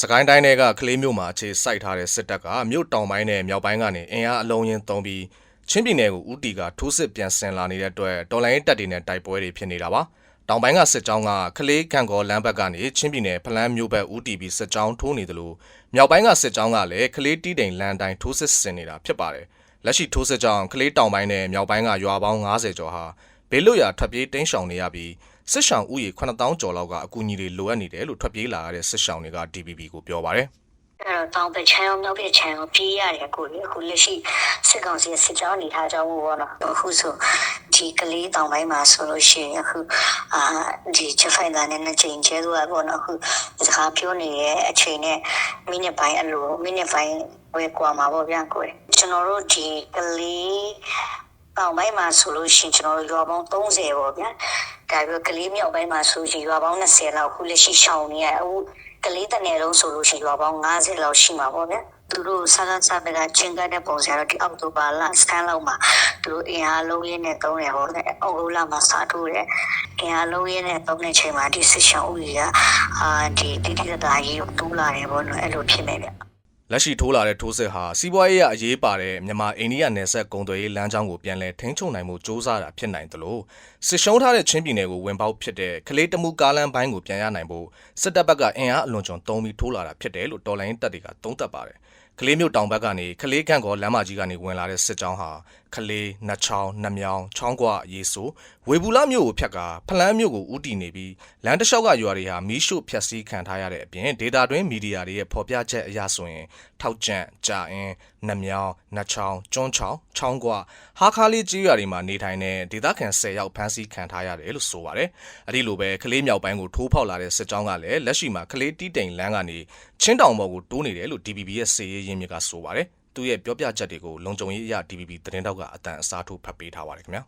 စကိုင်းတိုင်းထဲကကလေးမြို့မှာအခြေစိုက်ထားတဲ့စစ်တပ်ကမြို့တောင်ပိုင်းနဲ့မြောက်ပိုင်းကနေအင်အားအလုံးရင်းသုံးပြီးချင်းပြည်နယ်ကိုဦးတီကထိုးစစ်ပြန်ဆင်လာနေတဲ့အတွက်တော်လိုင်းတပ်တွေနဲ့တိုက်ပွဲတွေဖြစ်နေတာပါတောင်ပိုင်းကစစ်ကြောင်းကကလေးကံကောလမ်းဘက်ကနေချင်းပြည်နယ်ဖလန်းမြို့ဘက်ဦးတီပြီးစစ်ကြောင်းထိုးနေတယ်လို့မြောက်ပိုင်းကစစ်ကြောင်းကလည်းကလေးတီးတိန်လမ်းတိုင်းထိုးစစ်ဆင်နေတာဖြစ်ပါတယ်လက်ရှိထိုးစစ်ကြောင်းကလေးတောင်ပိုင်းနဲ့မြောက်ပိုင်းကရွာပေါင်း90ကျော်ဟာဘေးလွတ်ရာထွက်ပြေးတင်းရှောင်နေရပြီး စစ်ရှောင်ဥယေ9000ကျော်လောက်ကအကူအညီတွေလိုအပ်နေတယ်လို့ထွက်ပြေးလာရတဲ့စစ်ရှောင်တွေက DPP ကိုပြောပါတယ်အဲ့တော့တောင်ပချမ်းမြောက်ပချမ်းကိုပြေးရတယ်ကိုလေအခုလက်ရှိစစ်ကောင်စီရဲ့စစ်ကြောင်းနေထားကြောင်းပေါ့နော်အခုဆိုဒီကလေးတောင်ပိုင်းမှာဆိုလို့ရှိရင်အခုအာဒီချက်ဖိုင်တာနဲ့နှစ်ချိန်ကျဲသွားပေါ့နော်အခုစကားပြောနေတဲ့အချိန်နဲ့မိနစ်ပိုင်းအလိုမိနစ်ပိုင်းဝယ်ကွာမှာပေါ့ဗျာကိုလေကျွန်တော်တို့ဒီကလေးတောင်ပိုင်းမှာဆိုလို့ရှိရင်ကျွန်တော်တို့ရွာပေါင်း30ပေါ့ဗျာ ဒါပြီးကလေးမြောက်ပိုင်းမှာဆိုရင်ရွာပေါင်း20လောက်အခုလက်ရှိရှောင်နေရအခုကလေးတနယ်လုံးဆိုလို့ရှိရင်ရွာပေါင်း90လောက်ရှိမှာပေါ့ဗျာသူတို့ဆန်းဆန်းစားပကချင်းကတဲ့ပုံစံတော့ဒီအောက်တိုဘာလစကန်လောက်မှာသူတို့အင်အားလုံးရင်းနဲ့တုံးတယ်ဟောတဲ့အောက်တိုဘာမှာစာထိုးတယ်အင်အားလုံးရင်းနဲ့တုံးတဲ့ချိန်မှာဒီစစ်ရှောင်းဦးကြီးကအာဒီတိတိတသားကြီးကိုတူးလာတယ်ပေါ့နော်အဲ့လိုဖြစ်နေဗျ လက်ရှိထိုးလာတဲ့ထိုးစစ်ဟာစီးပွားရေးအရေးပါတဲ့မြန်မာအိန္ဒိယနယ်စပ်ကုန်သွယ်ရေးလမ်းကြောင်းကိုပြန်လည်ထိန်းချုပ်နိုင်မှုစ조사တာဖြစ်နိုင်တယ်လို့စစ်ရှုံးထားတဲ့ချင်းပြည်နယ်ကိုဝင်ပေါက်ဖြစ်တဲ့ကလေးတမှုကားလမ်းပိုင်းကိုပြန်ရနိုင်ဖို့စစ်တပ်ဘက်ကအင်အားအလွန်ကျွံသုံးပြီးထိုးလာတာဖြစ်တယ်လို့တော်လိုင်းတပ်တွေကသုံးသပ်ပါတယ် ကလေးမြို့တောင်ဘက်ကနေကလေးကန့်ကောလမ်းမကြီးကနေဝင်လာတဲ့စစ်ကြောင်းဟာကလေးနှချောင်းနှမြောင်းချောင်းကွရေဆိုဝေဘူးလမြို့ကိုဖြတ်ကာဖလန်းမြို့ကိုဥတီနေပြီးလမ်းတစ်လျှောက်ကရွာတွေဟာမီးရှို့ဖျက်ဆီးခံထားရတဲ့အပြင်ဒေတာတွင်းမီဒီယာတွေရဲ့ဖော်ပြချက်အရဆိုရင်ထောက်ကျန့်ကြာအင်းနှမြောင်းနှချောင်းကျွန်းချောင်းချောင်းကွဟာခါလေးကြီးရွာတွေမှာနေထိုင်တဲ့ဒေတာခန်10ယောက်ဖမ်းဆီးခံထားရတယ်လို့ဆိုပါတယ်။အဲဒီလိုပဲကလေးမြောက်ပိုင်းကိုထိုးဖောက်လာတဲ့စစ်ကြောင်းကလည်းလက်ရှိမှာကလေးတီးတိန်လမ်းကနေချင်းတောင်ပေါ်ကိုတိုးနေတယ်လို့ DPP ရဲ့စေရေးရင်းမြစ်ကဆိုပါတယ်။သူ့ရဲ့ပြောပြချက်တွေကိုလုံခြုံရေးအရ DPP သတင်းတောက်ကအတန်အစားထိုးဖတ်ပေးထားပါတယ်ခင်ဗျာ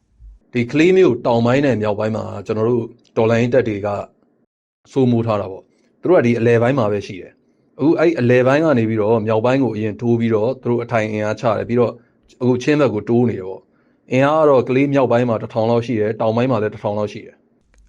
ဒီကလေးမျိုးတောင်ပိုင်းနဲ့မြောက်ပိုင်းမှာကျွန်တော်တို့တော်လိုင်းတက်တွေကစိုးမိုးထားတာပေါ့သူတို့ကဒီအလဲပိုင်းမှာပဲရှိတယ်အခုအဲ့အလဲပိုင်းကနေပြီးတော့မြောက်ပိုင်းကိုအရင်တိုးပြီးတော့သူတို့အထိုင်အင်အားချတယ်ပြီးတော့အခုချင်းဘက်ကိုတိုးနေတယ်ပေါ့အင်အားကတော့ကလေးမြောက်ပိုင်းမှာ1000လောက်ရှိတယ်တောင်ပိုင်းမှာလည်း1000လောက်ရှိတယ်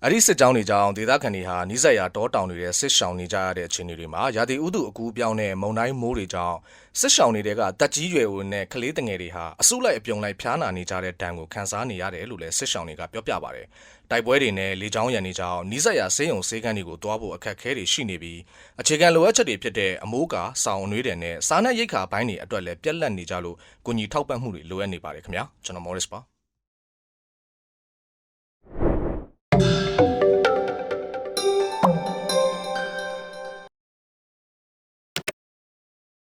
အဲ့ဒီစစ်ကြောင်းတွေကြောင့်ဒေသခံတွေဟာနိစက်ရတောတောင်တွေရဲ့စစ်ရှောင်နေကြရတဲ့အခြေအနေတွေမှာရာသီဥတုအကူအပြောင်းနဲ့မုန်တိုင်းမိုးတွေကြောင့်စစ်ရှောင်တွေကတက်ကြီးရွယ်ဝင်နဲ့ကလေးတငယ်တွေဟာအစုလိုက်အပြုံလိုက်ဖျားနာနေကြတဲ့ဒဏ်ကိုခံစားနေရတယ်လို့လည်းစစ်ရှောင်တွေကပြောပြပါတယ်။တိုက်ပွဲတွေနဲ့လေကြောင်းရန်တွေကြောင့်နိစက်ရဆေးရုံဆေးကန်းတွေကိုတွားဖို့အခက်အခဲတွေရှိနေပြီးအခြေခံလိုအပ်ချက်တွေဖြစ်တဲ့အမိုးကာစောင်အနှွေးတယ်နဲ့စားနပ်ရိက္ခာပိုင်းတွေအတွက်လည်းပြက်လက်နေကြလို့ကိုကြီးထောက်ပံ့မှုတွေလိုအပ်နေပါတယ်ခင်ဗျာကျွန်တော်မော်ရစ်ပါ